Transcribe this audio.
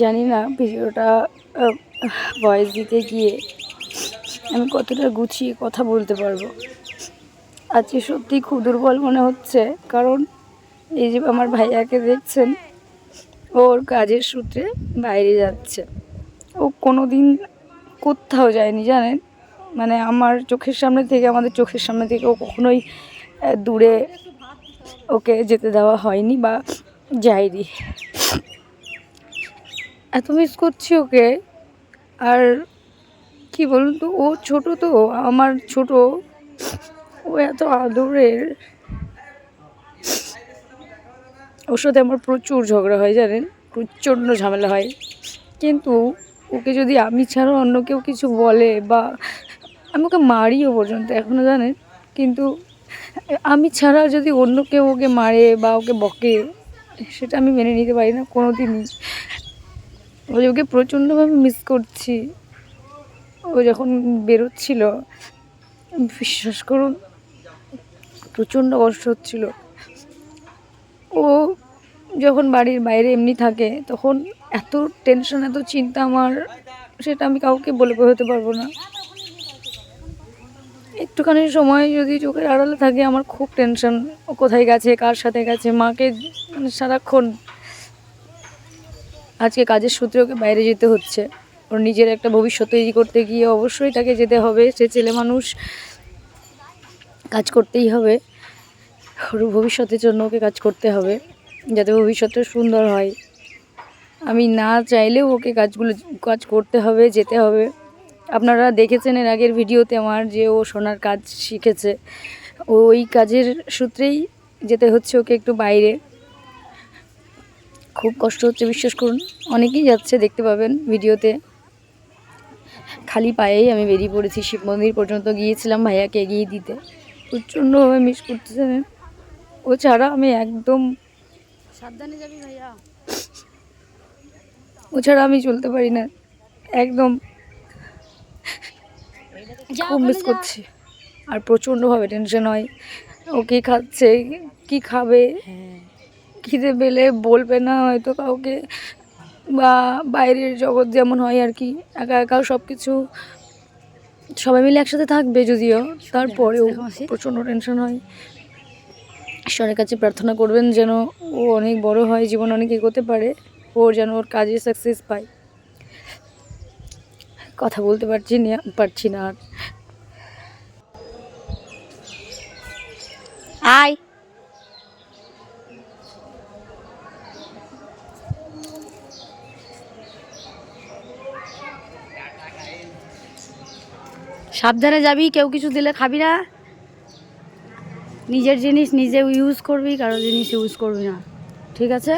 জানি না ভিডিওটা ভয়েস দিতে গিয়ে আমি কতটা গুছিয়ে কথা বলতে পারব। আজকে সত্যি খুব দুর্বল মনে হচ্ছে, কারণ এই যে আমার ভাইয়াকে দেখছেন, ওর কাজের সূত্রে বাইরে যাচ্ছে। ও কোনো দিন কোথাও যায়নি, জানেন? মানে আমার চোখের সামনে থেকে, আমাদের চোখের সামনে থেকে ও কখনোই দূরে ওকে যেতে দেওয়া হয়নি বা যায়নি। এত মিস করছি ওকে। আর কি বলুন তো, ও ছোট তো, আমার ছোট। ও এত আদরের। ওর সাথে আমার প্রচুর ঝগড়া হয় জানেন, প্রচণ্ড ঝামেলা হয়। কিন্তু ওকে যদি আমি ছাড়া অন্য কেউ কিছু বলে বা আমি ওকে মারিও পর্যন্ত এখনও জানেন? কিন্তু আমি ছাড়া যদি অন্য কেউ ওকে মারে বা ওকে বকে, সেটা আমি মেনে নিতে পারি না কোনো দিনই ওই ওকে প্রচণ্ডভাবে মিস করছি। ও যখন বেরোচ্ছিল, বিশ্বাস করুন, প্রচণ্ড কষ্ট হচ্ছিল। ও যখন বাড়ির বাইরে এমনি থাকে, তখন এত টেনশন এত চিন্তা আমার, সেটা আমি কাউকে বলে বোঝাতে পারব না। একটুখানি সময় যদি চোখের আড়ালে থাকে, আমার খুব টেনশন ও কোথায় গেছে, কার সাথে গেছে, মাকে সারাক্ষণ আজকে কাজের সূত্রে ওকে বাইরে যেতে হচ্ছে। ওর নিজের একটা ভবিষ্যৎ তৈরি করতে গিয়ে অবশ্যই তাকে যেতে হবে। সে ছেলে মানুষ, কাজ করতেই হবে। ওর ভবিষ্যতের জন্য ওকে কাজ করতে হবে, যাতে ভবিষ্যৎটা সুন্দর হয়। আমি না চাইলেও ওকে কাজগুলো, কাজ করতে হবে, যেতে হবে। আপনারা দেখেছেন এর আগের ভিডিওতে আমার যে ও সোনার কাজ শিখেছে। ওই কাজের সূত্রেই যেতে হচ্ছে ওকে একটু বাইরে। খুব কষ্ট হচ্ছে বিশ্বাস করুন। অনেকেই যাচ্ছে দেখতে পাবেন ভিডিওতে। খালি পায়েই আমি বেরিয়ে পড়েছি শিব মন্দির পর্যন্ত গিয়েছিলাম ভাইয়াকে এগিয়ে দিতে। প্রচণ্ডভাবে মিস করতেছে ও ছাড়া আমি একদম সাবধানে যাবি ভাইয়া। ও ছাড়া আমি চলতে পারি না। একদম খুব মিস করছি। আর প্রচণ্ডভাবে টেনশন হয়। ও কী খাচ্ছে কি খাবে? হ্যাঁ। খিদে পেলে বলবে না হয়তো কাউকে। বা বাইরের জগৎ যেমন হয় আর কি একা একা সব কিছু সবাই মিলে একসাথে থাকবে যদিও তারপরেও প্রচণ্ড টেনশন হয়। ঈশ্বরের কাছে প্রার্থনা করবেন যেন ও অনেক বড় হয় জীবন অনেক এগোতে পারে ও যেন ওর কাজে সাকসেস পায়। কথা বলতে পারছি না পারছি না আর। আয়। সাবধানে যাবি, কেউ কিছু দিলে খাবি না। নিজের জিনিস নিজে ইউজ করবি, কারও জিনিস ইউজ করবি না। ঠিক আছে?